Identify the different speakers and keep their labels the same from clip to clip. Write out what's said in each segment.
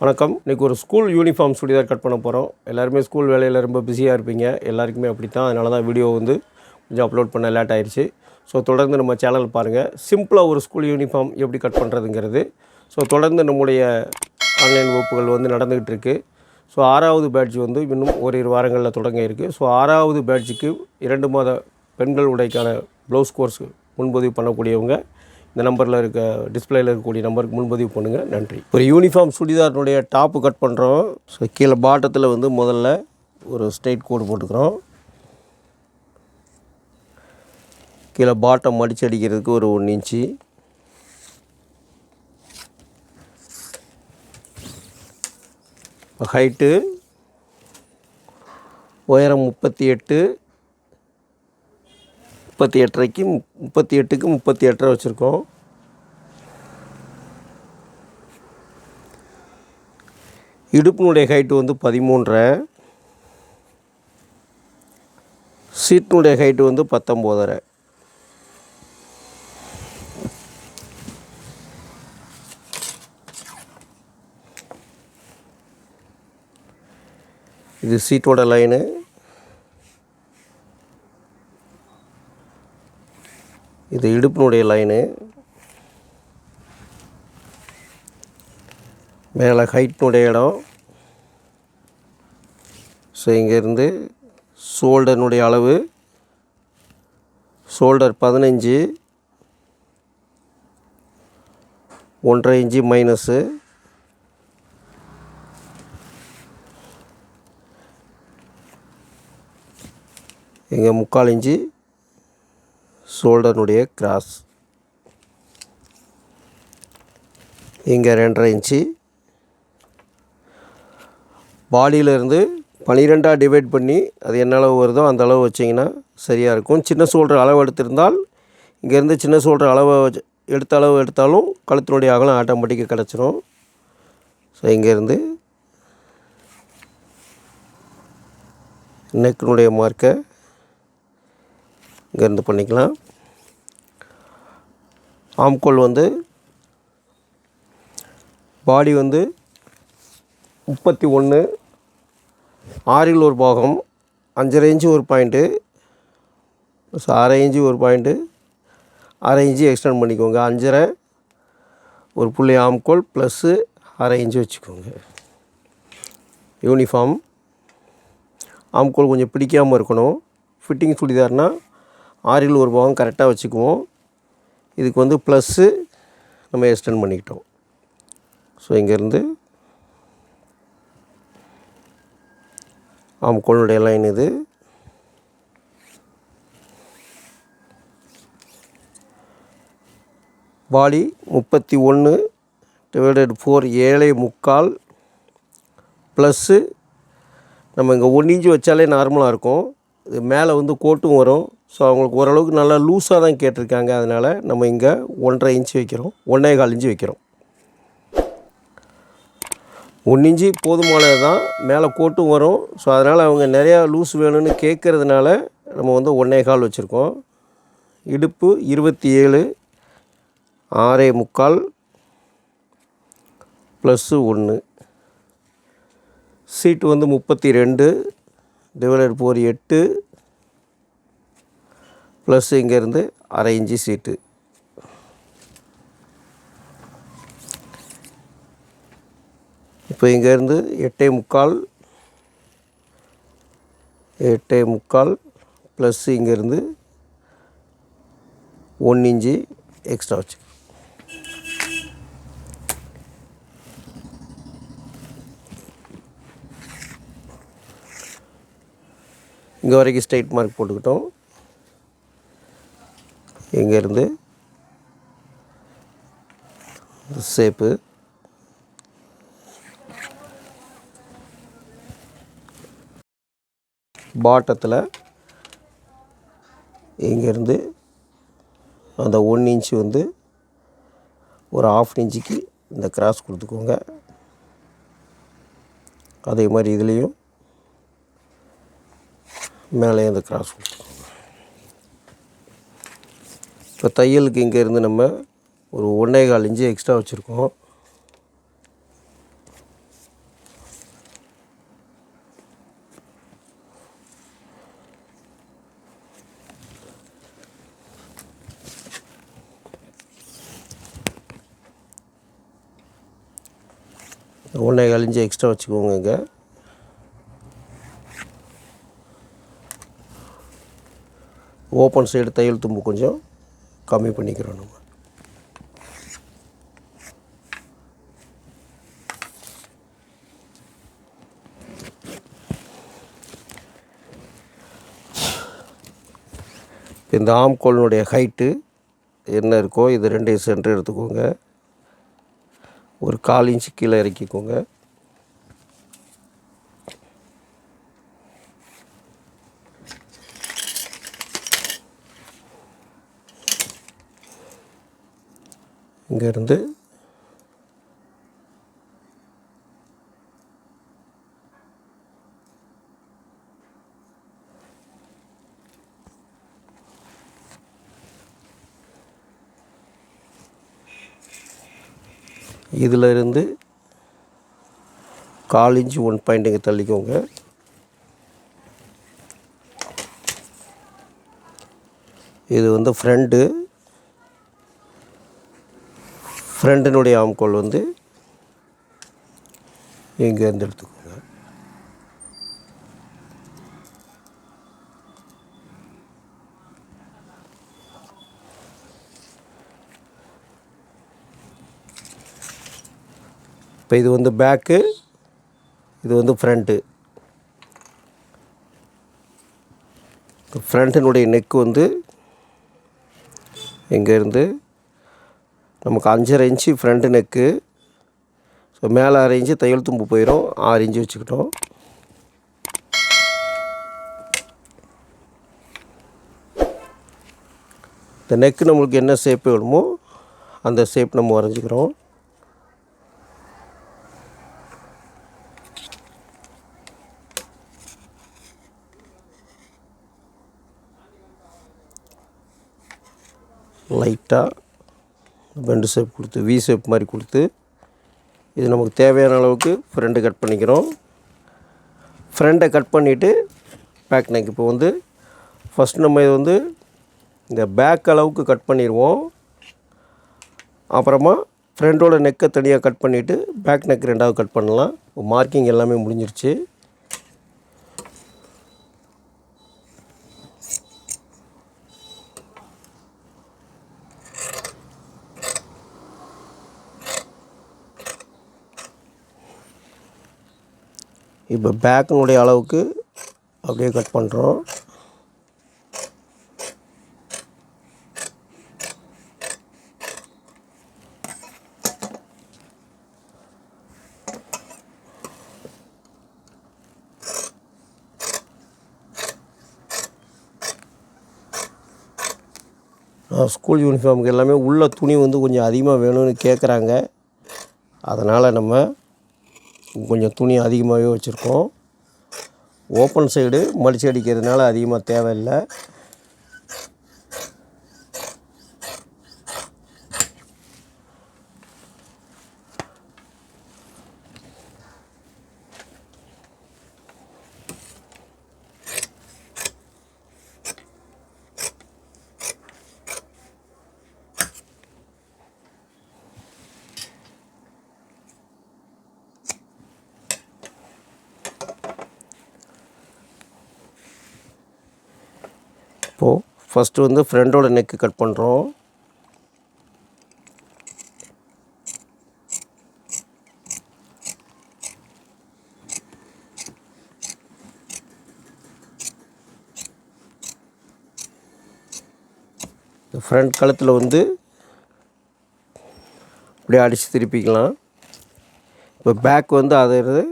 Speaker 1: வணக்கம். இன்றைக்கி ஒரு ஸ்கூல் யூனிஃபார்ம் சுடிதார் கட் பண்ண போகிறோம் எல்லாருமே ஸ்கூல் வேலையில் ரொம்ப பிஸியாக இருப்பீங்க. எல்லாருக்குமே அப்படி தான் அதனால தான் வீடியோ வந்து கொஞ்சம் அப்லோட் பண்ண லேட் ஆயிடுச்சு ஸோ தொடர்ந்து நம்ம சேனல் பாருங்கள் சிம்பிளாக ஒரு ஸ்கூல் யூனிஃபார்ம் எப்படி கட் பண்ணுறதுங்கிறது ஸோ தொடர்ந்து நம்முடைய ஆன்லைன் வகுப்புகள் வந்து நடந்துக்கிட்டு இருக்குது ஸோ ஆறாவது பேட்ச் வந்து இன்னும் ஓரிரு வாரங்களில் தொடங்க இருக்குது ஸோ ஆறாவது பேட்ச்சுக்கு இரண்டு மாத பெண்கள் உடைக்கான ப்ளவுஸ் கோர்ஸ் முன்பதிவு பண்ணக்கூடியவங்க இந்த நம்பரில் இருக்க டிஸ்பிளேயில் இருக்கக்கூடிய நம்பருக்கு முன்பதிவு பண்ணுங்கள் நன்றி. ஒரு யூனிஃபார்ம் சுடிதாரினுடைய டாப்பு கட் பண்ணுறோம் ஸோ கீழே பாட்டத்தில் வந்து முதல்ல ஒரு ஸ்ட்ரைட் கோடு போட்டுக்கிறோம். கீழே பாட்டம் மடிச்சு அடிக்கிறதுக்கு ஒரு ஒன்று இன்ச்சு ஹைட்டு உயரம் முப்பத்தி எட்டு. முப்பத்தி எட்டரைக்கு முப்பத்தி எட்டுக்கு முப்பத்தி எட்டரை வச்சுருக்கோம். இடுப்பினுடைய ஹைட்டு வந்து பதிமூன்றரை. சீட்டினுடைய ஹைட்டு வந்து பத்தொம்போதரை இது சீட்டோட லைனு இது இடுப்பினுடைய லைனு மேலே ஹைட்னுடைய இடம். ஸோ இங்கேருந்து ஷோல்டர்னுடைய அளவு. ஷோல்டர் பதினஞ்சு. ஒன்றரை இன்ச்சு மைனஸு இங்கே முக்கால் இன்ச்சு. ஷோல்டர்னுடைய கிராஸ் இங்கே ரெண்டரை இன்ச்சு. பாடியிலேருந்து பனிரெண்டாக டிவைட் பண்ணி அது என்ன அளவு வருதோ அந்த அளவு வச்சிங்கன்னா சரியாக இருக்கும். சின்ன சோல்டர் அளவு எடுத்திருந்தால் இங்கேருந்து சின்ன சோல்டர் அளவை வச்சு எடுத்த அளவு எடுத்தாலும் கழுத்தினுடைய அகலம் ஆட்டோமேட்டிக்காக கிடச்சிரும். ஸோ இங்கேருந்து நெக்கினுடைய மார்க்கை இங்கேருந்து பண்ணிக்கலாம். ஆம்கோல் வந்து பாடி வந்து முப்பத்தி ஒன்று ஆறில் ஒரு பாகம் அஞ்சரை இன்ச்சு ஒரு பாயிண்ட்டு ப்ளஸ் அரை இன்ச்சு ஒரு பாயிண்ட்டு அரை இன்ச்சு எக்ஸ்டெண்ட் பண்ணிக்கோங்க. அஞ்சரை ஒரு புள்ளி ஆம்கோல் ப்ளஸ்ஸு அரை இன்ச்சு வச்சுக்கோங்க. யூனிஃபார்ம் ஆம்கோல் கொஞ்சம் பிடிக்காமல் இருக்கணும். ஃபிட்டிங் சுடிதார்னால் ஆறில் ஒரு பாகம் கரெக்டாக வச்சுக்குவோம். இதுக்கு வந்து ப்ளஸ்ஸு நம்ம எக்ஸ்டெண்ட் பண்ணிக்கிட்டோம். ஸோ இங்கேருந்து ஆம்கோளுடைய லைன் இது. பாலி முப்பத்தி ஒன்று டிவைடட் ஃபோர் ஏழை முக்கால் ப்ளஸ்ஸு. நம்ம இங்கே ஒன் இன்ச்சு வச்சாலே நார்மலாக இருக்கும். இது மேலே வந்து கோட்டும் வரும். ஸோ அவங்களுக்கு ஓரளவுக்கு நல்லா லூஸாக தான் கேட்டிருக்காங்க. அதனால் நம்ம இங்கே ஒன்றரை இன்ச்சு வைக்கிறோம். ஒன்றே கால் இன்ச்சு வைக்கிறோம். ஒன் இன்ச்சு போதுமானது தான் மேலே கோட்டும் வரும். ஸோ அதனால் அவங்க நிறையா லூஸ் வேணும்னு கேட்குறதுனால நம்ம வந்து ஒன்றே கால் வச்சுருக்கோம். இடுப்பு இருபத்தி ஏழு ஆறே முக்கால் ப்ளஸ்ஸு ஒன்று. சீட்டு வந்து முப்பத்தி ரெண்டு டிவைடட் போர் எட்டு ப்ளஸ் இங்கேருந்து அரை இன்ச்சு சீட்டு. இப்போ இங்கேருந்து எட்டே முக்கால் எட்டே முக்கால் ப்ளஸ் இங்கேருந்து ஒன் இன்ச்சு எக்ஸ்ட்ரா வச்சு. இங்கே வரைக்கும் ஸ்ட்ரைட் மார்க் போட்டுக்கிட்டோம். இங்கேருந்து சேப்பு பாட்டத்தில் இங்கேருந்து அந்த ஒன் இன்ச்சு வந்து ஒரு ஆஃப் இன்ச்சுக்கு இந்த கிராஸ் கொடுத்துக்கோங்க. அதே மாதிரி இதுலேயும் மேலே இந்த கிராஸ் கொடுத்து இப்போ தையலுக்கு இங்கேருந்து நம்ம ஒரு ஒன்றே கால் இன்ச்சு எக்ஸ்ட்ரா வச்சுருக்கோம். ஒன்றே கால் இஞ்சி எக்ஸ்ட்ரா வச்சுக்கோங்க இங்கே. ஓப்பன் சைடு தையல் தும்பு கொஞ்சம். கம்மி பண்ணிக்கிறோம் நம்ம. இந்த ஆம்கோலினுடைய ஹைட்டு என்ன இருக்கோ இது ரெண்டு சென்டர் எடுத்துக்கோங்க. ஒரு கால் இன்ச்சு கீழே இறக்கிக்கோங்க. இங்கேருந்து இதில் இருந்து கால் இன்ச்சு ஒன் பாயிண்ட்டுங்க தள்ளிக்கோங்க. இது வந்து ஃப்ரண்ட்டு ஃப்ரெண்டினுடைய ஆம்கோல் வந்து இங்கேருந்து எடுத்துக்கோங்க. இப்போ இது வந்து பேக்கு இது வந்து ஃப்ரண்ட்டு ஃப்ரண்ட்டினுடைய நெக் வந்து இங்கேருந்து நமக்கு அஞ்சரை இன்ச்சு ஃப்ரண்ட்டு நெக்கு ஸோ மேலே அரை இன்ச்சு தையல் தும்பு போயிடும் ஆறு இன்ச்சு வச்சுக்கிட்டோம். இந்த நெக்கு நம்மளுக்கு என்ன ஷேப் வேணுமோ அந்த ஷேப் நம்ம வரைஞ்சிக்கிறோம். லைட்டாக பெண்டு ஷேப் கொடுத்து வி ஷேப் மாதிரி கொடுத்து இது நமக்கு தேவையான அளவுக்கு ஃப்ரெண்டு கட் பண்ணிக்கிறோம். ஃப்ரெண்டை கட் பண்ணிவிட்டு பேக் நெக் இப்போ வந்து ஃபஸ்ட் நம்ம இது வந்து இந்த பேக் அளவுக்கு கட் பண்ணிடுவோம். அப்புறமா ஃப்ரெண்டோட நெக்கை தனியாக கட் பண்ணிவிட்டு பேக் நெக் ரெண்டாவது கட் பண்ணலாம். மார்க்கிங் எல்லாமே முடிஞ்சிருச்சு. இப்போ பேக்கினுடைய அளவுக்கு அப்படியே கட் பண்ணுறோம். ஸ்கூல் யூனிஃபார்முக்கு எல்லாமே உள்ள துணி வந்து கொஞ்சம் அதிகமாக வேணும்னு கேட்குறாங்க. அதனால் நம்ம கொஞ்சம் துணி அதிகமாகவே வச்சுருக்கோம். ஓப்பன் சைடு மடிச்சு அடிக்கிறதுனால அதிகமாக தேவையில்லை. இப்போது ஃபஸ்ட்டு வந்து ஃப்ரெண்டோட நெக்கு கட் பண்ணுறோம் ஃப்ரண்ட் கழுத்தில் வந்து அப்படியே அடித்து திருப்பிக்கலாம். இப்போ பேக் வந்து அது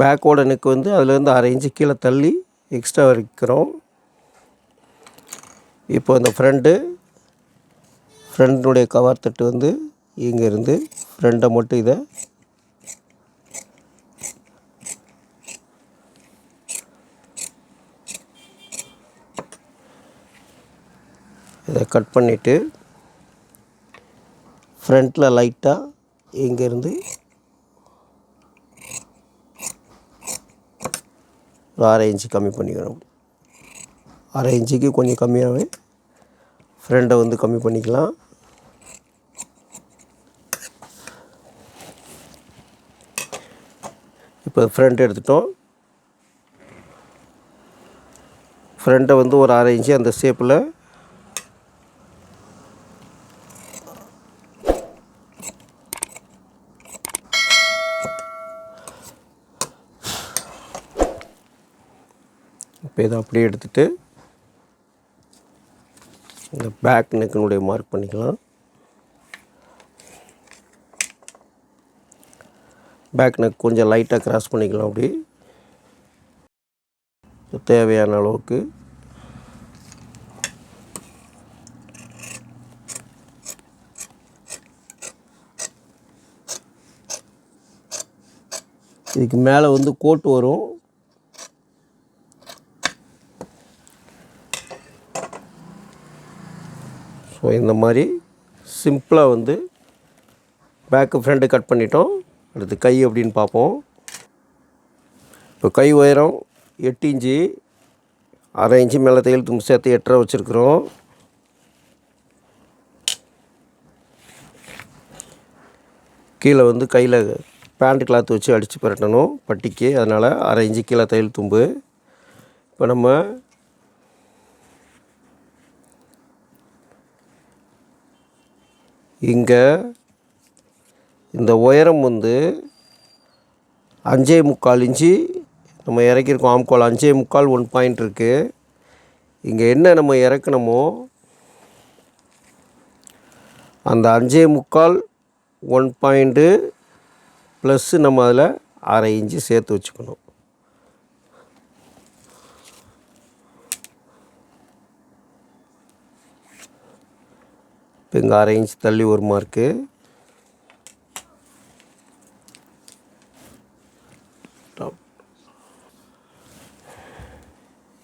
Speaker 1: பேக்கோட நெக் வந்து அதுலேருந்து அரை இன்ச்சு கீழே தள்ளி எக்ஸ்ட்ரா வைக்கிறோம். இப்போ இந்த ஃப்ரண்ட்டு ஃப்ரெண்டினுடைய கவர் தட்டு வந்து இங்கேருந்து ஃப்ரெண்டை மட்டும் இதை இதை கட் பண்ணிவிட்டு ஃப்ரண்ட்டில் லைட்டாக இங்கேருந்து ஒரு அரை இன்ச்சு கம்மி பண்ணிக்கணும் அரை இன்ச்சுக்கு கொஞ்சம் கம்மியாகவே ஃப்ரெண்டை வந்து கம்மி பண்ணிக்கலாம். இப்போ ஃப்ரண்ட் எடுத்துட்டோம். ஃப்ரண்ட்டை வந்து ஒரு அரை இன்ச்சு அந்த ஷேப்பில் இப்போ இதை அப்படியே எடுத்துகிட்டு இந்த பேக் நெக்கினுடைய மார்க் பண்ணிக்கலாம். பேக் நெக் கொஞ்சம் லைட்டாக கிராஸ் பண்ணிக்கலாம் அப்படி தேவையான அளவுக்கு. இதுக்கு மேலே வந்து கோட் வரும். ஸோ இந்த மாதிரி சிம்பிளாக வந்து பேக்கு ஃப்ரண்ட்டு கட் பண்ணிட்டோம். அடுத்து கை அப்படின்னு பார்ப்போம். இப்போ கை உயரம் எட்டு இன்ச்சு அரை இன்ச்சு மேலே தையல் தும்பு சேர்த்து எட்டரை வச்சுருக்குறோம். கீழே வந்து கையில் பேண்ட் கிளாத் வச்சு அடித்து புரட்டணும் பட்டிக்கு. அதனால் அரை இன்ச்சு கீழே தையல் தும்பு. இப்போ நம்ம இங்கே இந்த உயரம் வந்து அஞ்சே முக்கால் இன்ச்சு. நம்ம இறக்கியிருக்கோம் ஆம்கோல் அஞ்சே முக்கால் ஒன் பாயிண்ட் இருக்குது இங்கே என்ன நம்ம இறக்கணுமோ அந்த அஞ்சே முக்கால் ஒன் பாயிண்ட்டு ப்ளஸ்ஸு நம்ம அதில் அரை இன்ச்சு சேர்த்து வச்சுக்கணும். இப்போ இங்கே அரை இன்ச் தள்ளி ஒரு மார்க்கு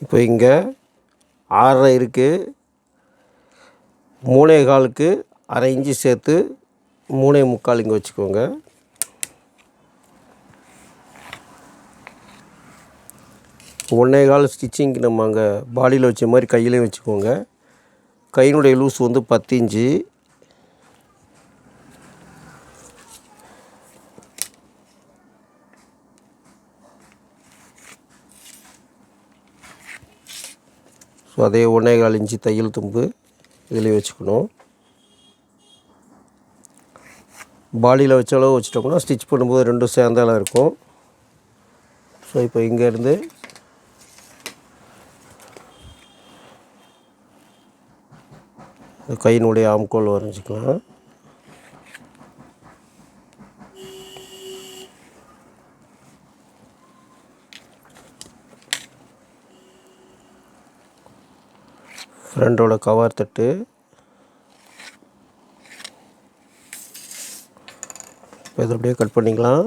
Speaker 1: இப்போ இங்கே ஆறரை இருக்குது மூணே காலுக்கு அரை இன்ச்சு சேர்த்து மூணே முக்கால் இங்கே வச்சுக்கோங்க. ஒன்றே கால் ஸ்டிச்சிங்க்கு நம்ம அங்கே பாடியில் வச்ச மாதிரி கையிலையும் வச்சுக்கோங்க. கையினுடைய லூஸ் வந்து பத்து இன்ச்சு. ஸோ அதே ஒன்றே கால் இன்ச்சு தையல் தும்பு இதிலே வச்சுக்கணும். பாடியில் வச்ச அளவு வச்சுட்டோம்னா ஸ்டிச் பண்ணும்போது ரெண்டும் சேர்ந்தாலும் இருக்கும். ஸோ இப்போ இங்கேருந்து கையினுடைய ஆம்கோல் வரைஞ்சிக்கலாம். ஃப்ரெண்டோட கவர் தட்டு. இப்போ இதை அப்படியே கட் பண்ணிக்கலாம்.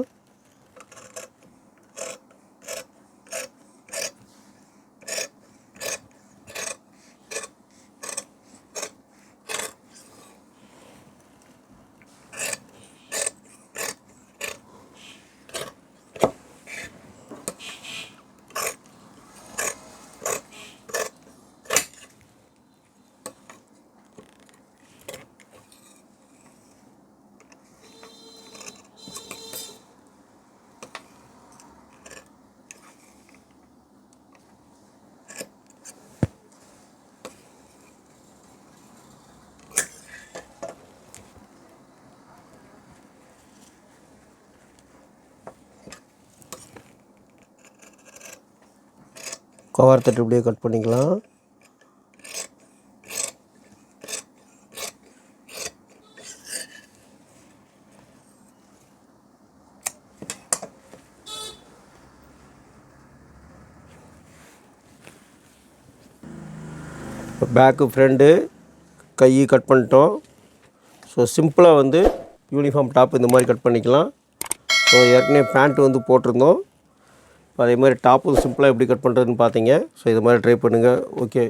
Speaker 1: கவர் இப்படியே கட் பண்ணிக்கலாம். பேக்கு ஃப்ரெண்டு கை கட் பண்ணிட்டோம். ஸோ சிம்பிளாக வந்து யூனிஃபார்ம் டாப் இந்த மாதிரி கட் பண்ணிக்கலாம். ஸோ ஏற்கனவே பேண்ட்டு வந்து போட்டிருந்தோம். அதே மாதிரி டாப்பும் சிம்பிளாக எப்படி கட் பண்ணுறதுன்னு பார்த்தீங்க. ஸோ இது மாதிரி ட்ரை பண்ணுங்கள் ஓகே